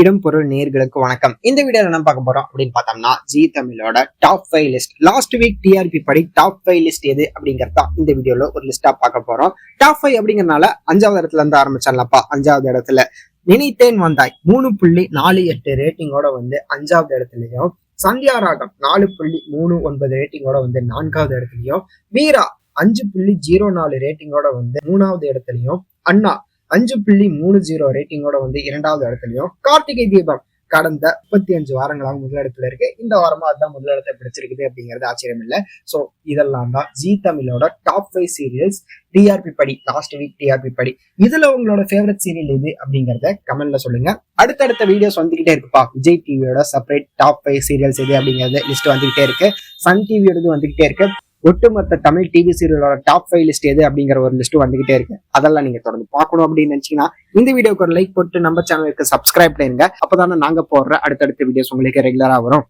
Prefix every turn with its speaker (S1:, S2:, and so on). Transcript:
S1: இடம் பொருள் நேர்களுக்கு வணக்கம். இந்த வீடியோல என்ன பார்க்க போறோம் அப்படின்னு பார்த்தோம்னா ஜி தமிழோட top five list last week TRP படி டாப் ஃபைவ் லிஸ்ட் எது அப்படிங்கறத இந்த வீடியோல ஒரு லிஸ்டா பார்க்க போறோம். டாப் ஃபைவ் அப்படிங்கறனால அஞ்சாவது இடத்துல இருந்து ஆரம்பிச்சிடலாம்ப்பா. அஞ்சாவது இடத்துல நினைத்தேன் வந்தாய். மூணு புள்ளி நாலு எட்டு ரேட்டிங்கோட வந்து அஞ்சாவது இடத்துலயும். சந்தியா ராகம் நாலு புள்ளி மூணு ஒன்பது ரேட்டிங்கோட வந்து நான்காவது இடத்துலயும். வீரா அஞ்சு புள்ளி ஜீரோ நாலு ரேட்டிங்கோட வந்து மூணாவது இடத்துலயும். அண்ணா அஞ்சு புள்ளி மூணு ஜீரோ ரேட்டிங்கோட வந்து இரண்டாவது இடத்துலயும் கார்த்திகை தீபம் கடந்த முப்பத்தி அஞ்சு வாரங்களாக முதலிடத்துல இருக்கு. இந்த வாரமா அதுதான் முதலிடத்தை பிடிச்சிருக்குது அப்படிங்கிறது ஆச்சரியம் இல்லை ஸோ இதெல்லாம் தான் ஜி தமிழோட டாப் ஃபைவ் சீரியல்ஸ் டிஆர்பி படி லாஸ்ட் வீக் டிஆர்பி படி. இதுல உங்களோட ஃபேவரட் சீரியல் எது அப்படிங்கறத கமெண்ட்ல சொல்லுங்க. அடுத்தடுத்த வீடியோஸ் வந்துகிட்டே இருக்குப்பா. விஜய் டிவியோட செப்பரேட் டாப் ஃபைவ் சீரியல்ஸ் எது அப்படிங்கிறது லிஸ்ட் வந்துகிட்டே இருக்கு. சன் டிவியோடது வந்துகிட்டே இருக்கு. ஒட்டுமொத்த தமிழ் டிவி சீரியலோட டாப் ஃபைவ் லிஸ்ட் எது அப்படிங்கிற ஒரு லிஸ்ட் வந்துகிட்டே இருக்கு. அதெல்லாம் நீங்க தொடர்ந்து பார்க்கணும் அப்படின்னு நினைச்சீங்கன்னா இந்த வீடியோக்கு ஒரு லைக் போட்டு நம்ம சேனலுக்கு சப்ஸ்கிரைப் பண்ணிருங்க. அப்பதானே நாங்க போடுற அடுத்தடுத்த வீடியோஸ் உங்களுக்கு ரெகுலரா வரும்.